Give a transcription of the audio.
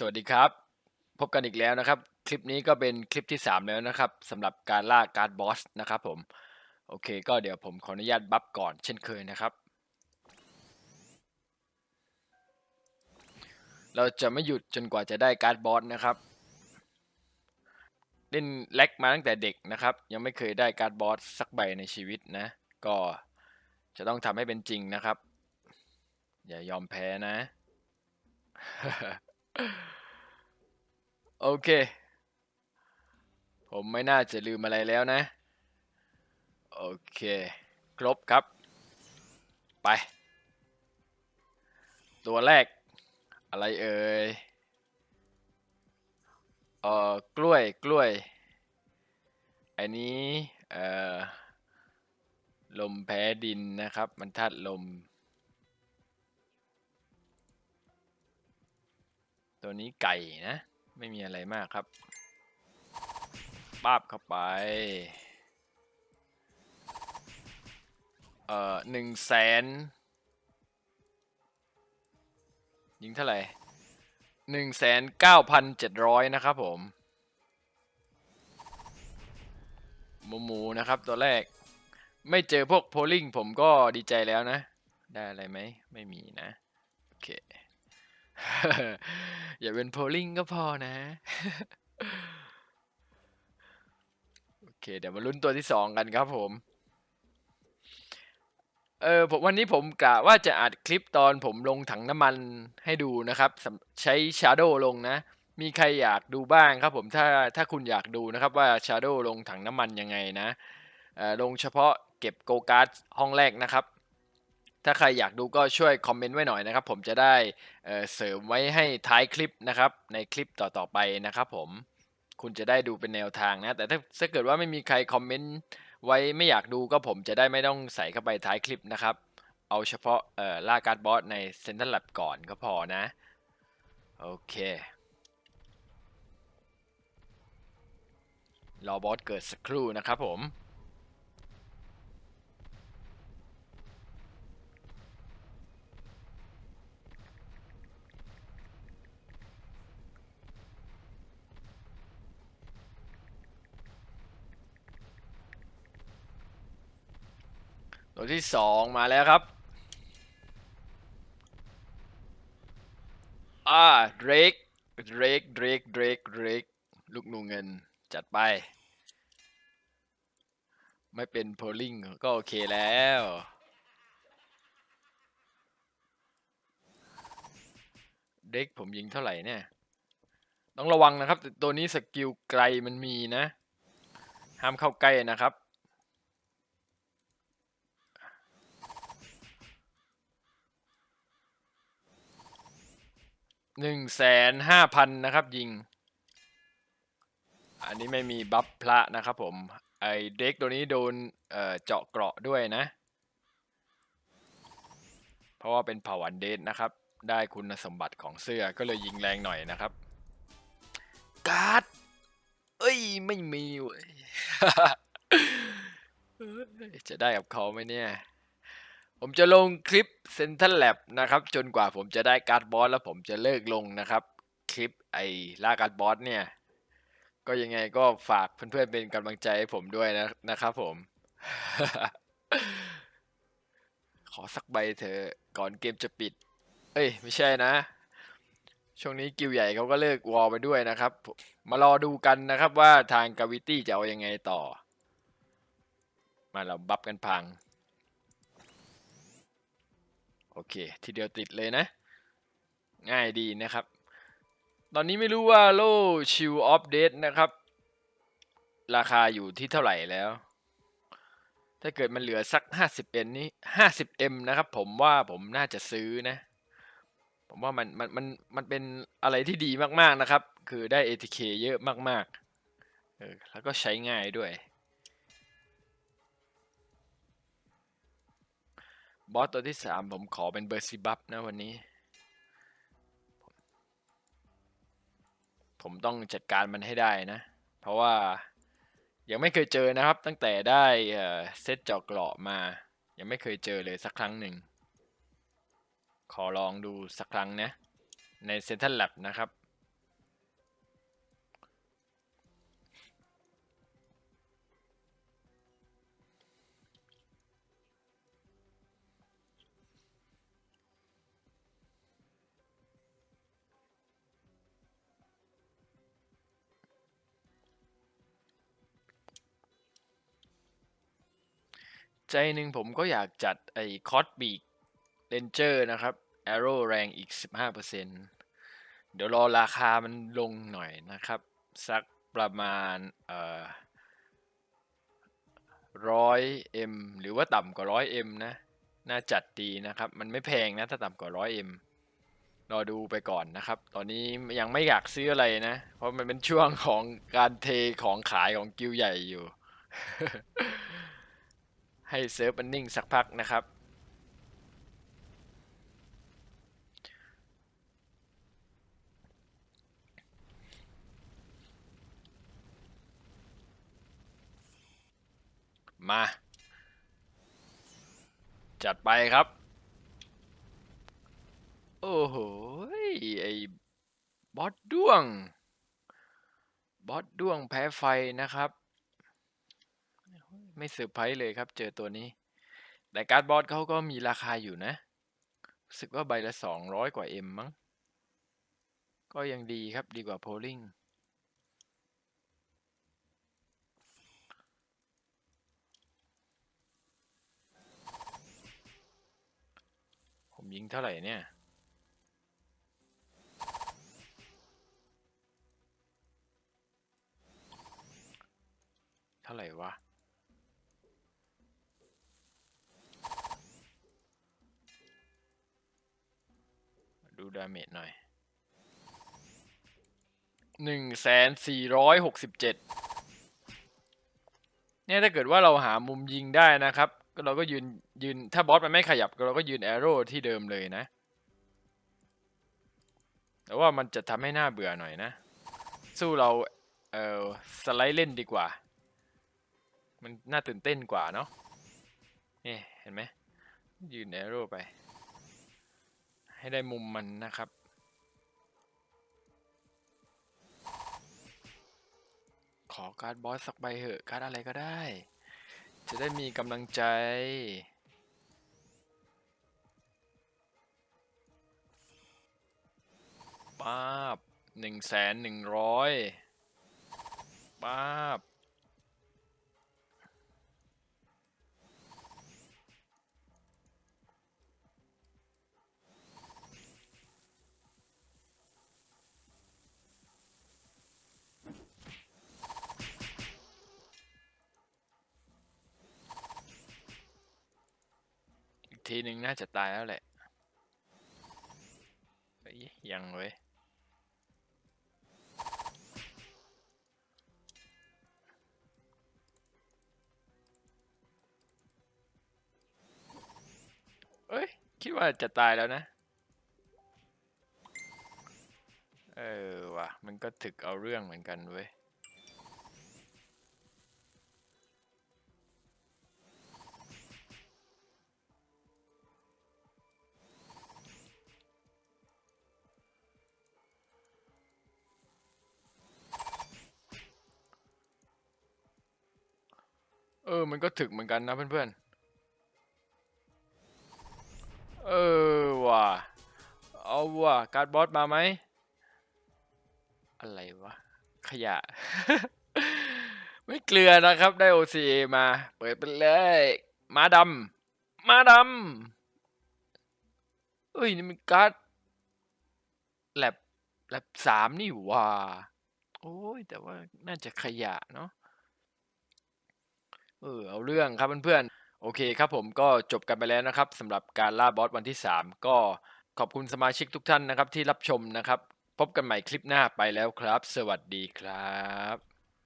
สวัสดีครับ พบกันอีกแล้วนะครับ คลิปนี้ก็เป็นคลิปที่ 3 แล้วนะครับสำหรับการล่าการ์ดบอสนะครับผม โอเค ก็เดี๋ยวผมขออนุญาตบัฟก่อนเช่นเคยนะครับ เราจะไม่หยุดจนกว่าจะได้การ์ดบอสนะครับ เล่นแล็กมาตั้งแต่เด็กนะครับ ยังไม่เคยได้การ์ดบอสสักใบในชีวิตนะ ก็จะต้องทำให้เป็นจริงนะครับ อย่ายอมแพ้นะ โอเค ผมไม่น่าจะลืมอะไรแล้วนะ โอเค ครบครับ ไป ตัวแรก อะไรเอ่ยเอ่อกล้วยกล้วย อันนี้เอ่อลมแพ้ดินนะครับ มันธาตุลม ตัวนี้ไก่นะ ไม่มีอะไรมากครับป้าบเข้าไปเอ่อหนึ่งแสนยิงเท่าไหร่หนึ่งแสนเก้าพันเจ็ดร้อยนะครับผมหมูหมูนะครับตัวแรก ไม่เจอพวกโพลิงผมก็ดีใจแล้วนะ ได้อะไรไหมไม่มีนะ โอเค อย่าเป็นโพลิงก็พอนะ โอเค เดี๋ยวมาลุ้นตัวที่สองกันครับผม เออผมวันนี้ผมกะว่าจะอัดคลิปตอนผมลงถังน้ำมันให้ดูนะครับ ใช้ Shadow ลงนะ มีใครอยากดูบ้างครับผม ถ้าถ้าคุณอยากดูนะครับว่า Shadow ลงถังน้ำมันยังไงนะเออลงเฉพาะเก็บโกการ์ดห้องแรกนะครับ ถ้าใครอยากดูก็ช่วยคอมเมนต์ไว้หน่อยนะครับ ผมจะได้เเสริมไว้ให้ท้ายคลิปนะครับ ในคลิปต่อๆไปนะครับผมคุณจะได้ดูเป็นแนวทางนะ แต่ถ้าถ้าเกิดว่าไม่มีใครคอมเมนต์ไว้ไม่อยากดูก็ผมจะได้ไม่ต้องใส่เข้าไปท้ายคลิปนะครับ เอาเฉพาะเอ่อล่าการ์ดบอสในเซน t รัล l ล b ก่อนก็พอนะ โอเค รอบอสเกิดสักครู่นะครับผม ตัวที่สองมาแล้วครับ อ่าเดรกเดรกเดรกเดรกเดรกลูกนูเงินจัดไป ไม่เป็นโพลิงก็โอเคแล้ว เด็กผมยิงเท่าไหร่เนี่ย ต้องระวังนะครับ ตัวนี้สกิลไกลมันมีนะ ห้ามเข้าใกล้นะครับ หนึ่งแสนห้าพันนะครับยิง อันนี้ไม่มีบัฟพระนะครับผมไอเด็กตัวนี้โดนเจาะเกราะด้วยนะ เพราะว่าเป็นเผ่าอันเดนนะครับ ได้คุณสมบัติของเสื้อก็เลยยิงแรงหน่อยนะครับ การ์ด เอ้ย ไม่มีเว้ยจะได้กับเขาไหมเนี่ย ผมจะลงคลิปเซน t รัล l a b นะครับ จนกว่าผมจะได้การ์ดบอสแล้วผมจะเลิกลงนะครับ คลิปไอ้ล่าการ์ดบอสเนี่ย ก็ยังไงก็ฝากเพื่อนๆเป็นกำลังใจให้ผมด้วยนะนะครับผม ขอสักใบเถอะก่อนเกมจะปิด เอ้ย ไม่ใช่นะ ช่วงนี้กิวใหญ่เขาก็เลิกวอลไปด้วยนะครับ มารอดูกันนะครับว่าทางกาวิตี้จะเอายังไงต่อ มาเราบัฟกันพัง โอเค ทีเดียวติดเลยนะ ง่ายดีนะครับ ตอนนี้ไม่รู้ว่าโล่ชิลออฟเดตนะครับ ราคาอยู่ที่เท่าไหร่แล้ว ถ้าเกิดมันเหลือสัก 50M นี้ 50M นะครับผมว่าผมน่าจะซื้อนะ ผมว่ามันมันมันมันเป็นอะไรที่ดีมากๆนะครับ คือได้ ATK เยอะมากๆ เออแล้วก็ใช้ง่ายด้วย บอสตัวที่สามผมขอเป็นเบอร์ซิบับนะวันนี้ ผมต้องจัดการมันให้ได้นะ เพราะว่ายังไม่เคยเจอนะครับ ตั้งแต่ได้เซตจาะเกราะมา ยังไม่เคยเจอเลยสักครั้งหนึ่ง ขอลองดูสักครั้งนะ ในเซนทรัลแลบนะครับ ใจหนึ่งผมก็อยากจัดไอ้คอสบีกเรนเจอร์นะครับ Arrow แรงอีก 15%เดี๋ยวรอราคามันลงหน่อยนะครับ สักประมาณเอ่อร้อยเอ็มหรือว่าต่ำกว่าร้อยเอ็มนะ น่าจัดดีนะครับ มันไม่แพงนะ ถ้าต่ำกว่าร้อยเอ็มรอดูไปก่อนนะครับ ตอนนี้ยังไม่อยากซื้ออะไรนะ เพราะมันเป็นช่วงของการเทของขายของกิวใหญ่อยู่ ให้เซิร์ฟมันนิ่งสักพักนะครับ มา จัดไปครับ โอ้โห ไอ้บอสด้วง บอสด้วงแพ้ไฟนะครับ ไม่เซอร์ไพรส์เลยครับ เจอตัวนี้ แต่การ์ดบอสเขาก็มีราคาอยู่นะรู้สึกว่าใบละสองร้อยกว่าเอ็มมั้ง ก็ยังดีครับดีกว่าโพลิงผมยิงเท่าไหร่เนี่ย ดาเมจหน่อยหนึ่งแสนสี่ร้อยหกสิบเจ็ดเนี่ยถ้าเกิดว่าเราหามุมยิงได้นะครับ เราก็ยืนยืนถ้าบอสมันไม่ขยับเราก็ยืนแอโร่ที่เดิมเลยนะ แต่ว่ามันจะทำให้หน้าเบื่อหน่อยนะ สู้เราเออสไลด์เล่นดีกว่า มันน่าตื่นเต้นกว่าเนาะนี่เห็นไหมยืนแอโร่ไป ให้ได้มุมมันนะครับ ขอการ์ดบอสสักใบเหอะการ์ดอะไรก็ได้ จะได้มีกำลังใจป้าบหนึ่งแสนหนึ่งร้อยป้าบ ทีหนึ่งน่าจะตายแล้วแหละยยังเว้ยเอ้ย คิดว่าจะตายแล้วนะ เออว่ะ มันก็ถึกเอาเรื่องเหมือนกันเว้ย เออ มันก็ถึกเหมือนกันนะเพื่อนๆ เออว่ะ เอาว่ะ การ์ดบอสมาไหม อะไรวะ ขยะ ไม่เกลือนะครับ ได้ OCA มา เปิดไปเลยมาดำมาดำเอ้ย นี่มันการ์ดแลบแลบสามนี่ว่า โอ้ย แต่ว่าน่าจะขยะเนาะ เออเอาเรื่องครับเพื่อนๆ โอเคครับผมก็จบกันไปแล้วนะครับสำหรับการล่าบอสวันที่ 3 ก็ขอบคุณสมาชิกทุกท่านนะครับที่รับชมนะครับ พบกันใหม่คลิปหน้าไปแล้วครับ สวัสดีครับ